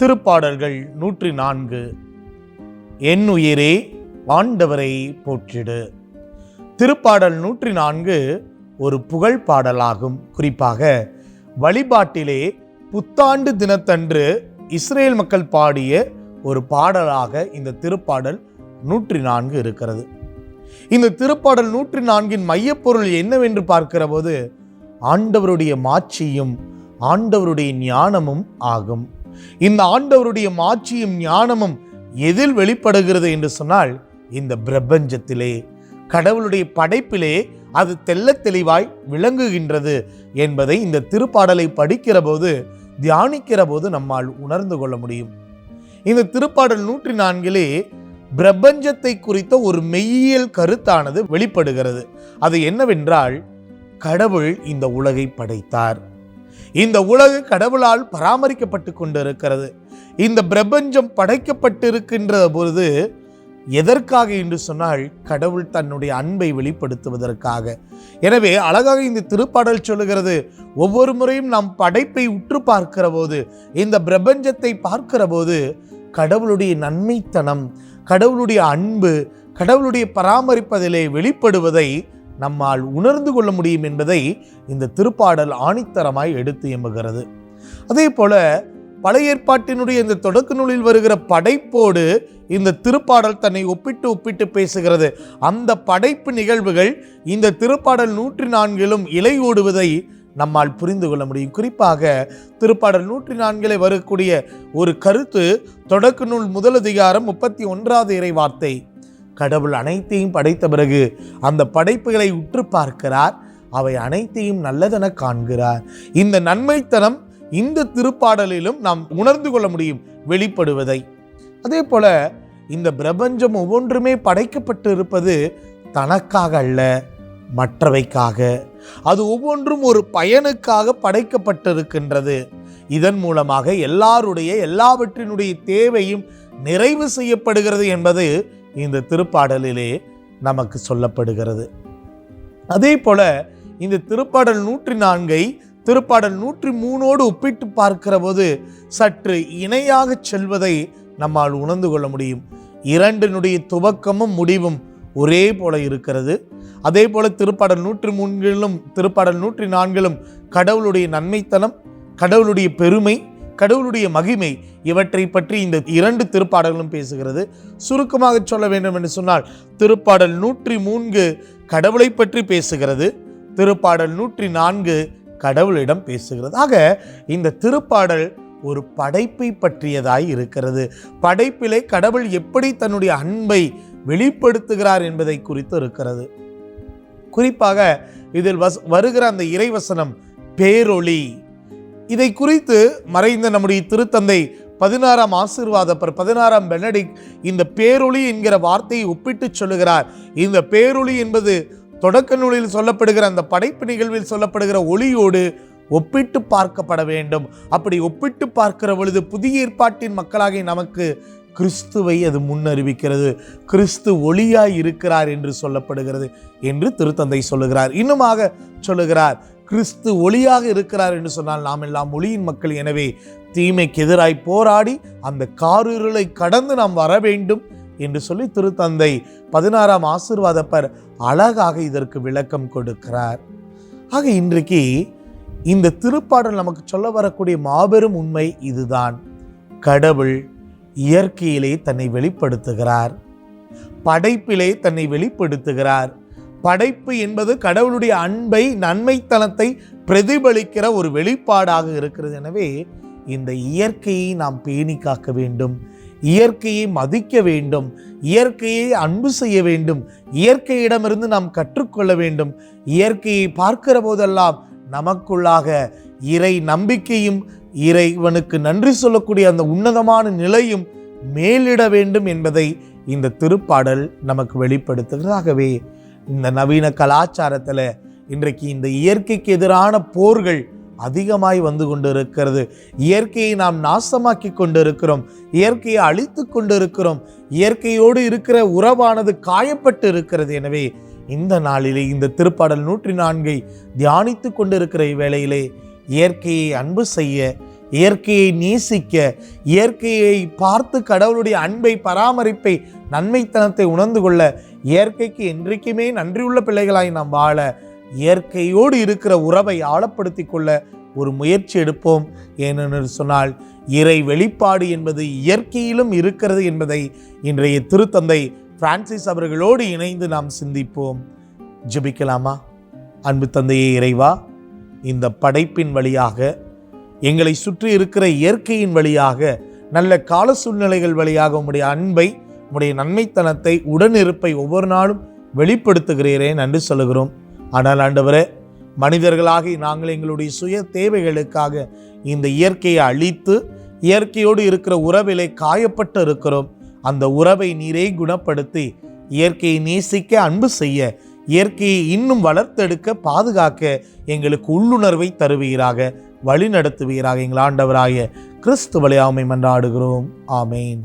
திருப்பாடல்கள் நூற்றி நான்கு. என் உயிரே ஆண்டவரை போற்றிடு. திருப்பாடல் நூற்றி நான்கு ஒரு புகழ் பாடலாகும். குறிப்பாக வழிபாட்டிலே புத்தாண்டு தினத்தன்று இஸ்ரேல் மக்கள் பாடிய ஒரு பாடலாக இந்த திருப்பாடல் நூற்றி நான்கு இருக்கிறது. இந்த திருப்பாடல் நூற்றி நான்கின் மையப்பொருள் என்னவென்று பார்க்கிற போது ஆண்டவருடைய மாட்சியும் ஆண்டவருடைய ஞானமும் ஆகும். இந்த ஆண்டவருடைய மாட்சியும் ஞானமும் எதில் வெளிப்படுகிறது என்று சொன்னால் இந்த பிரபஞ்சத்திலே கடவுளுடைய படைப்பிலே அது தெல்ல தெளிவாய் விளங்குகின்றது என்பதை இந்த திருப்பாடலை படிக்கிற போது தியானிக்கிற போது நம்மால் உணர்ந்து கொள்ள முடியும். இந்த திருப்பாடல் நூற்றி நான்கிலே பிரபஞ்சத்தை குறித்த ஒரு மெய்யியல் கருத்தானது வெளிப்படுகிறது. அது என்னவென்றால் கடவுள் இந்த உலகை படைத்தார். இந்த உலகு கடவுளால் பராமரிக்கப்பட்டு கொண்டிருக்கிறது. இந்த பிரபஞ்சம் படைக்கப்பட்டிருக்கின்ற பொழுது எதற்காக என்று சொன்னால் கடவுள் தன்னுடைய அன்பை வெளிப்படுத்துவதற்காக. எனவே அழகாக இந்த திருப்பாடல் சொல்லுகிறது ஒவ்வொரு முறையும் நாம் படைப்பை உற்று பார்க்கிற போது இந்த பிரபஞ்சத்தை பார்க்கிற போது கடவுளுடைய நன்மைத்தனம் கடவுளுடைய அன்பு கடவுளுடைய பராமரிப்பதிலே வெளிப்படுவதை நம்மால் உணர்ந்து கொள்ள முடியும் என்பதை இந்த திருப்பாடல் ஆணித்தரமாய் எடுத்து எம்புகிறது. அதே போல பழைய ஏற்பாட்டினுடைய இந்த தொடக்க நூலில் வருகிற படைப்போடு இந்த திருப்பாடல் தன்னை ஒப்பிட்டு ஒப்பிட்டு பேசுகிறது. அந்த படைப்பு நிகழ்வுகள் இந்த திருப்பாடல் நூற்றி நான்கிலும் இலை ஓடுவதை நம்மால் புரிந்து கொள்ள முடியும். குறிப்பாக திருப்பாடல் நூற்றி நான்கிலே வரக்கூடிய ஒரு கருத்து தொடக்க நூல் முதல் அதிகாரம் முப்பத்தி ஒன்றாவது இறை வார்த்தை. கடவுள் அனைத்தையும் படைத்த பிறகு அந்த படைப்புகளை உற்று பார்க்கிறார். அவை அனைத்தையும் நல்லதென காண்கிறார். இந்த நன்மைத்தனம் இந்த திருப்பாடலிலும் நாம் உணர்ந்து கொள்ள முடியும் வெளிப்படுவதை. அதே போல இந்த பிரபஞ்சம் ஒவ்வொன்றுமே படைக்கப்பட்டு இருப்பது தனக்காக அல்ல மற்றவைக்காக. அது ஒவ்வொன்றும் ஒரு பயனுக்காக படைக்கப்பட்டிருக்கின்றது. இதன் மூலமாக எல்லாருடைய எல்லாவற்றினுடைய தேவையும் நிறைவு செய்யப்படுகிறது என்பது இந்த திருப்பாடலிலே நமக்கு சொல்லப்படுகிறது. அதே போல இந்த திருப்பாடல் நூற்றி நான்கை திருப்பாடல் நூற்றி மூணோடு ஒப்பிட்டு பார்க்கிற போது சற்று இணையாக செல்வதை நம்மால் உணர்ந்து கொள்ள முடியும். இரண்டினுடைய துவக்கமும் முடிவும் ஒரே போல இருக்கிறது. அதே போல திருப்பாடல் நூற்றி மூன்றிலும் திருப்பாடல் நூற்றி நான்கிலும் கடவுளுடைய நன்மைத்தனம் கடவுளுடைய பெருமை கடவுளுடைய மகிமை இவற்றை பற்றி இந்த இரண்டு திருப்பாடல்களும் பேசுகிறது. சுருக்கமாக சொல்ல வேண்டும் என்று சொன்னால் திருப்பாடல் நூற்றி மூன்று கடவுளை பற்றி பேசுகிறது. திருப்பாடல் நூற்றி நான்கு கடவுளிடம் பேசுகிறது. ஆக இந்த திருப்பாடல் ஒரு படைப்பை பற்றியதாய் இருக்கிறது. படைப்பிலே கடவுள் எப்படி தன்னுடைய அன்பை வெளிப்படுத்துகிறார் என்பதை குறித்து இருக்கிறது. குறிப்பாக இதில் வஸ் வருகிற அந்த இறைவசனம் பேரொளி. இதை குறித்து மறைந்த நம்முடைய திருத்தந்தை பதினாறாம் ஆசீர்வாதப்பர் பதினாறாம் பெனடிக் இந்த பேரொளி என்கிற வார்த்தையை ஒப்பிட்டு சொல்லுகிறார். இந்த பேரொளி என்பது தொடக்க நூலில் சொல்லப்படுகிற அந்த படைப்பு நிகழ்வில் சொல்லப்படுகிற ஒளியோடு ஒப்பிட்டு பார்க்கப்பட வேண்டும். அப்படி ஒப்பிட்டு பார்க்கிற பொழுது புதிய ஏற்பாட்டின் மக்களாக நமக்கு கிறிஸ்துவை அது முன்னறிவிக்கிறது. கிறிஸ்து ஒளியாய் இருக்கிறார் என்று சொல்லப்படுகிறது என்று திருத்தந்தை சொல்லுகிறார். இன்னுமாக சொல்லுகிறார். கிறிஸ்து ஒளியாக இருக்கிறார் என்று சொன்னால் நாம் எல்லாம் ஒளியின் மக்கள். எனவே தீமைக்கு எதிராய் போராடி அந்த காரிருளை கடந்து நாம் வர வேண்டும் என்று சொல்லி திருத்தந்தை பதினாறாம் ஆசிர்வாதப்பர் அழகாக இதற்கு விளக்கம் கொடுக்கிறார். ஆக இன்றைக்கு இந்த திருப்பாடல் நமக்கு சொல்ல வரக்கூடிய மாபெரும் உண்மை இதுதான். கடவுள் இயற்கையிலே தன்னை வெளிப்படுத்துகிறார். படைப்பிலே தன்னை வெளிப்படுத்துகிறார். படைப்பு என்பது கடவுளுடைய அன்பை நன்மைத்தனத்தை பிரதிபலிக்கிற ஒரு வெளிப்பாடாக இருக்கிறது. எனவே இந்த இயற்கையை நாம் பேணி காக்க வேண்டும். இயற்கையை மதிக்க வேண்டும். இயற்கையை அன்பு செய்ய வேண்டும். இயற்கையிடமிருந்து நாம் கற்றுக்கொள்ள வேண்டும். இயற்கையை பார்க்கிற போதெல்லாம் நமக்குள்ளாக இறை நம்பிக்கையும் இறைவனுக்கு நன்றி சொல்லக்கூடிய அந்த உன்னதமான நிலையும் மேலிட வேண்டும் என்பதை இந்த திருப்பாடல் நமக்கு வெளிப்படுத்துகிறதாகவே இந்த நவீன கலாச்சாரத்தில் இன்றைக்கு இந்த இயற்கைக்கு எதிரான போர்கள் அதிகமாய் வந்து கொண்டு இருக்கிறது இயற்கையை நாம் நாசமாக்கி கொண்டு இருக்கிறோம் இயற்கையை அழித்து கொண்டிருக்கிறோம். இயற்கையோடு இருக்கிற உறவானது காயப்பட்டு இருக்கிறது. எனவே இந்த நாளிலே இந்த திருப்பாடல் நூற்றி நான்கை தியானித்து கொண்டிருக்கிற இவ்வேளையிலே இயற்கையை அன்பு செய்ய இயற்கையை நேசிக்க இயற்கையை பார்த்து கடவுளுடைய அன்பை பராமரிப்பை நன்மைத்தனத்தை உணர்ந்து கொள்ள இயற்கைக்கு என்றைக்குமே நன்றியுள்ள பிள்ளைகளாய் நாம் வாழ இயற்கையோடு இருக்கிற உறவை ஆழப்படுத்தி கொள்ள ஒரு முயற்சி எடுப்போம். ஏனென்று சொன்னால் இறை வெளிப்பாடு என்பது இயற்கையிலும் இருக்கிறது என்பதை இன்றைய திருத்தந்தை பிரான்சிஸ் அவர்களோடு இணைந்து நாம் சிந்திப்போம். ஜெபிக்கலாமா? அன்பு தந்தையே இறைவா இந்த படைப்பின் வழியாக எங்களை சுற்றி இருக்கிற இயற்கையின் வழியாக நல்ல கால சூழ்நிலைகள் வழியாக உம்முடைய அன்பை உடைய நன்மைத்தனத்தை உடனிருப்பை ஒவ்வொரு நாளும் வெளிப்படுத்துகிறீரே நன்றி சொல்லுகிறோம். ஆனால் ஆண்டவரே மனிதர்களாகி நாங்கள் எங்களுடைய சுய தேவைகளுக்காக இந்த இயற்கையை அழித்து இயற்கையோடு இருக்கிற உறவிலை காயப்பட்டு இருக்கிறோம். அந்த உறவை நீரே குணப்படுத்தி இயற்கையை நேசிக்க அன்பு செய்ய இயற்கையை இன்னும் வளர்த்தெடுக்க பாதுகாக்க எங்களுக்கு உள்ளுணர்வை தருவீராக வழி நடத்துவீராக எங்கள் ஆண்டவராய கிறிஸ்து வழியாமை மன்றாடுகிறோம். ஆமேன்.